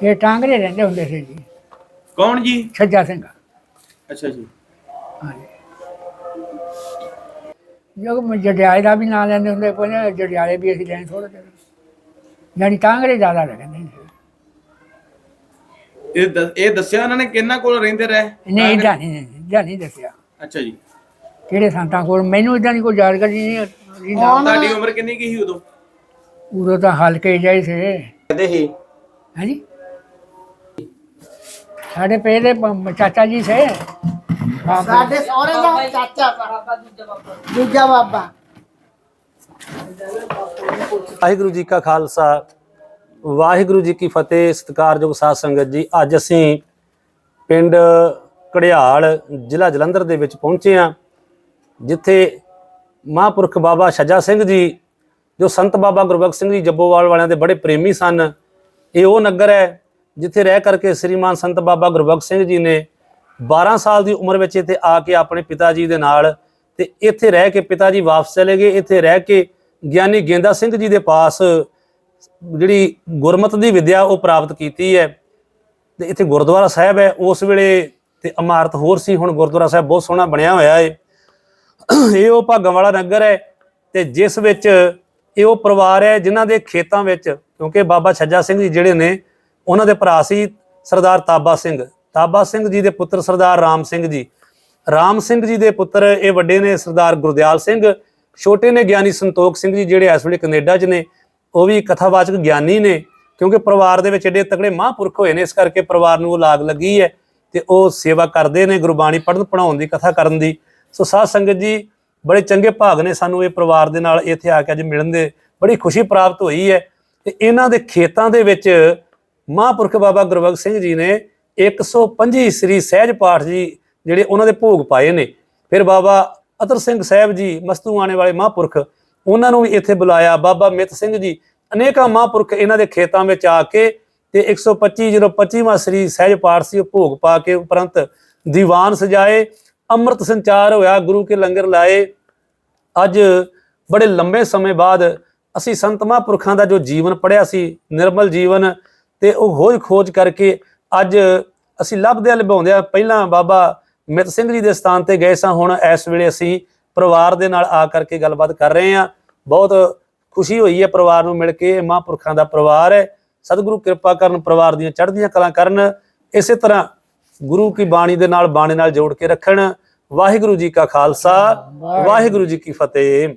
ਇਹ ਟਾਂਗਰੇ ਰਹਿੰਦੇ ਹੁੰਦੇ ਸੀ ਜੀ। ਕੌਣ ਜੀ? ਛੱਜਾ ਸਿੰਘ। ਅੱਛਾ ਜੀ। ਹਾਂਜੀ। ਜੋ ਮੈਂ ਜੜਿਆਲੇ ਦਾ ਵੀ ਨਾਂ ਲੈਂਦੇ ਹੁੰਦੇ ਕੋਈ ਨਾ ਜੜਿਆਲੇ ਵੀ ਅਸੀਂ ਲੈਣ ਥੋੜਾ ਜਿਹਾ ਯਾਨੀ ਟਾਂਗਰੇ ਜ਼ਿਆਦਾ ਲੱਗਦੇ ਸੀ ਇਹ ਇਹ ਦੱਸਿਆ ਉਹਨਾਂ ਨੇ ਕਿੰਨਾ ਕੋਲ ਰਹਿੰਦੇ ਰਹੇ? ਨਹੀਂ ਇਦਾਂ ਨਹੀਂ ਇਦਾਂ ਨਹੀਂ ਦੱਸਿਆ। ਅੱਛਾ ਜੀ। ਕਿਹੜੇ ਸੰਤਾਂ ਕੋਲ? ਮੈਨੂੰ ਇਦਾਂ ਦੀ ਕੋਈ ਜਾਣਕਾਰੀ ਨਹੀਂ ਨਾ। ਤੁਹਾਡੀ ਉਮਰ ਕਿੰਨੀ ਕੀ ਸੀ ਉਦੋਂ? ਉਦੋਂ ਤਾਂ ਹਲਕੇ ਜਾਈ ਸੀ। ਕਹਿੰਦੇ ਸੀ। ਹਾਂਜੀ। ਸਾਡੇ ਪ- ਚਾਚਾ ਜੀ ਸੇ। ਸਾਡੇ ਸਹੁਰੇ ਦਾ ਚਾਚਾ ਬਾਬਾ ਦੂਜਾ ਬਾਬਾ। ਵਾਹਿਗੁਰੂ ਜੀ ਕਾ ਖਾਲਸਾ ਵਾਹਿਗੁਰੂ ਜੀ ਕੀ ਫਤਿਹ ਸਤਿਕਾਰਯੋਗ ਸਾਧ ਸੰਗਤ ਜੀ। ਅੱਜ ਅਸੀਂ ਪਿੰਡ ਕੜਿਆਲ ਜ਼ਿਲ੍ਹਾ ਜਲੰਧਰ ਦੇ ਵਿੱਚ ਪਹੁੰਚੇ ਹਾਂ ਜਿੱਥੇ ਮਹਾਂਪੁਰਖ ਬਾਬਾ ਛੱਜਾ ਸਿੰਘ ਜੀ ਜੋ ਸੰਤ ਬਾਬਾ ਗੁਰਬਖਸ਼ ਸਿੰਘ ਜੀ ਜੱਬੋਵਾਲ ਵਾਲਿਆਂ ਦੇ ਬੜੇ ਪ੍ਰੇਮੀ ਸਨ। ਇਹ ਉਹ ਨਗਰ ਹੈ ਜਿੱਥੇ ਰਹਿ ਕਰਕੇ ਸ੍ਰੀਮਾਨ ਸੰਤ ਬਾਬਾ ਗੁਰਬਖਸ਼ ਸਿੰਘ ਜੀ ਨੇ 12 ਸਾਲ ਦੀ ਉਮਰ ਵਿੱਚ ਇੱਥੇ ਆ ਕੇ ਆਪਣੇ ਪਿਤਾ ਜੀ ਦੇ ਨਾਲ ਤੇ ਇੱਥੇ ਰਹਿ ਕੇ ਪਿਤਾ ਜੀ ਵਾਪਸ ਚਲੇ ਗਏ। ਇੱਥੇ ਰਹਿ ਕੇ ਗਿਆਨੀ ਗੇਂਦਾ ਸਿੰਘ ਜੀ ਦੇ ਪਾਸ ਜਿਹੜੀ ਗੁਰਮਤ ਦੀ ਵਿਦਿਆ ਉਹ ਪ੍ਰਾਪਤ ਕੀਤੀ ਹੈ ਤੇ ਇੱਥੇ ਗੁਰਦੁਆਰਾ ਸਾਹਿਬ ਹੈ। ਉਸ ਵੇਲੇ ਤੇ ਇਮਾਰਤ ਹੋਰ ਸੀ। ਹੁਣ ਗੁਰਦੁਆਰਾ ਸਾਹਿਬ ਬਹੁਤ ਸੋਹਣਾ ਬਣਿਆ ਹੋਇਆ ਹੈ। ਇਹ ਉਹ ਭਾਗਾਂ ਵਾਲਾ ਨਗਰ ਹੈ ਤੇ ਜਿਸ ਵਿੱਚ ਇਹ ਉਹ ਪਰਿਵਾਰ ਹੈ ਜਿਨ੍ਹਾਂ ਦੇ ਖੇਤਾਂ ਵਿੱਚ ਕਿਉਂਕਿ ਬਾਬਾ ਛੱਜਾ ਸਿੰਘ ਜੀ ਜਿਹੜੇ ਨੇ ਉਹਨਾਂ ਦੇ ਭਰਾ ਸੀ ਸਰਦਾਰ ਤਾਬਾ ਸਿੰਘ। ਤਾਬਾ ਸਿੰਘ ਜੀ ਦੇ ਪੁੱਤਰ ਸਰਦਾਰ ਰਾਮ ਸਿੰਘ ਜੀ। ਰਾਮ ਸਿੰਘ ਜੀ ਦੇ ਪੁੱਤਰ ਇਹ ਵੱਡੇ ਨੇ ਸਰਦਾਰ ਗੁਰਦਿਆਲ ਸਿੰਘ। ਛੋਟੇ ਨੇ ਗਿਆਨੀ ਸੰਤੋਖ ਸਿੰਘ ਜੀ ਜਿਹੜੇ ਇਸ ਵੇਲੇ ਕੈਨੇਡਾ 'ਚ ਨੇ। ਉਹ ਵੀ ਕਥਾਵਾਚਕ ਗਿਆਨੀ ਨੇ ਕਿਉਂਕਿ ਪਰਿਵਾਰ ਦੇ ਵਿੱਚ ਏਡੇ ਤਕੜੇ ਮਹਾਂਪੁਰਖ ਹੋਏ ਨੇ। ਇਸ ਕਰਕੇ ਪਰਿਵਾਰ ਨੂੰ ਉਹ ਲਾਗ ਲੱਗੀ ਹੈ ਤੇ ਉਹ ਸੇਵਾ ਕਰਦੇ ਨੇ ਗੁਰਬਾਣੀ ਪੜ੍ਹਨ ਪੜਾਉਣ ਦੀ, ਕਥਾ ਕਰਨ ਦੀ। ਸੋ ਸਾਧ ਸੰਗਤ ਜੀ, ਬੜੇ ਚੰਗੇ ਭਾਗ ਨੇ ਸਾਨੂੰ ਇਹ ਪਰਿਵਾਰ ਦੇ ਨਾਲ ਇੱਥੇ ਆ ਕੇ ਅੱਜ ਮਿਲਣ ਦੇ। ਬੜੀ ਖੁਸ਼ੀ ਪ੍ਰਾਪਤ ਹੋਈ ਹੈ ਤੇ ਇਹਨਾਂ ਦੇ ਖੇਤਾਂ ਦੇ ਵਿੱਚ ਮਹਾਂਪੁਰਖ ਬਾਬਾ ਗੁਰਬਖਸ਼ ਸਿੰਘ ਜੀ ਨੇ 125 ਸ੍ਰੀ ਸਹਿਜ ਪਾਠ ਜੀ ਜਿਹੜੇ ਉਹਨਾਂ ਦੇ ਭੋਗ ਪਾਏ ਨੇ। ਫਿਰ ਬਾਬਾ ਅਤਰ ਸਿੰਘ ਸਾਹਿਬ ਜੀ, ਮਸਤੂ ਮਸਤੂਆਣੇ ਵਾਲੇ ਮਹਾਂਪੁਰਖ, ਉਹਨਾਂ ਨੂੰ ਵੀ ਇੱਥੇ ਬੁਲਾਇਆ। ਬਾਬਾ ਮਿੱਤ ਸਿੰਘ ਜੀ, ਅਨੇਕਾਂ ਮਹਾਂਪੁਰਖ ਇਹਨਾਂ ਦੇ ਖੇਤਾਂ ਵਿੱਚ ਆ ਕੇ ਤੇ 125 ਜਦੋਂ 25ਵਾਂ ਸ੍ਰੀ ਸਹਿਜ ਪਾਠ ਸੀ, ਉਹ ਭੋਗ ਪਾ ਕੇ ਉਪਰੰਤ ਦੀਵਾਨ ਸਜਾਏ, ਅੰਮ੍ਰਿਤ ਸੰਚਾਰ ਹੋਇਆ, ਗੁਰੂ ਕੇ ਲੰਗਰ ਲਾਏ। ਅੱਜ ਬੜੇ ਲੰਬੇ ਸਮੇਂ ਬਾਅਦ ਅਸੀਂ ਸੰਤ ਮਹਾਂਪੁਰਖਾਂ ਦਾ ਜੋ ਜੀਵਨ ਪੜਿਆ ਸੀ, ਨਿਰਮਲ ਜੀਵਨ ਤੇ ਉਹ ਖੋਜ ਖੋਜ ਕਰਕੇ ਅੱਜ ਅਸੀਂ ਲੱਭਦੇ ਲਭਾਉਂਦੇ ਆ ਪਹਿਲਾਂ ਬਾਬਾ ਮਿੱਤ ਸਿੰਘ ਜੀ ਦੇ ਸਥਾਨ ਤੇ ਗਏ ਸਾਂ। ਹੁਣ ਇਸ ਵੇਲੇ ਅਸੀਂ ਪਰਿਵਾਰ ਦੇ ਨਾਲ ਆ ਕਰਕੇ ਗੱਲਬਾਤ ਕਰ ਰਹੇ ਹਾਂ। ਬਹੁਤ ਖੁਸ਼ੀ ਹੋਈ ਹੈ ਪਰਿਵਾਰ ਨੂੰ ਮਿਲ ਕੇ। ਇਹ ਮਹਾਂਪੁਰਖਾਂ ਦਾ ਪਰਿਵਾਰ ਹੈ। ਸਤਿਗੁਰੂ ਕਿਰਪਾ ਕਰਨ ਪਰਿਵਾਰ ਦੀਆਂ ਚੜ੍ਹਦੀਆਂ ਕਲਾਂ ਕਰਨ। ਇਸੇ ਤਰ੍ਹਾਂ ਗੁਰੂ ਕੀ ਬਾਣੀ ਦੇ ਨਾਲ ਬਾਣੀ ਨਾਲ ਜੋੜ ਕੇ ਰੱਖਣ। ਵਾਹਿਗੁਰੂ ਜੀ ਕਾ ਖਾਲਸਾ ਵਾਹਿਗੁਰੂ ਜੀ ਕੀ ਫਤਿਹ।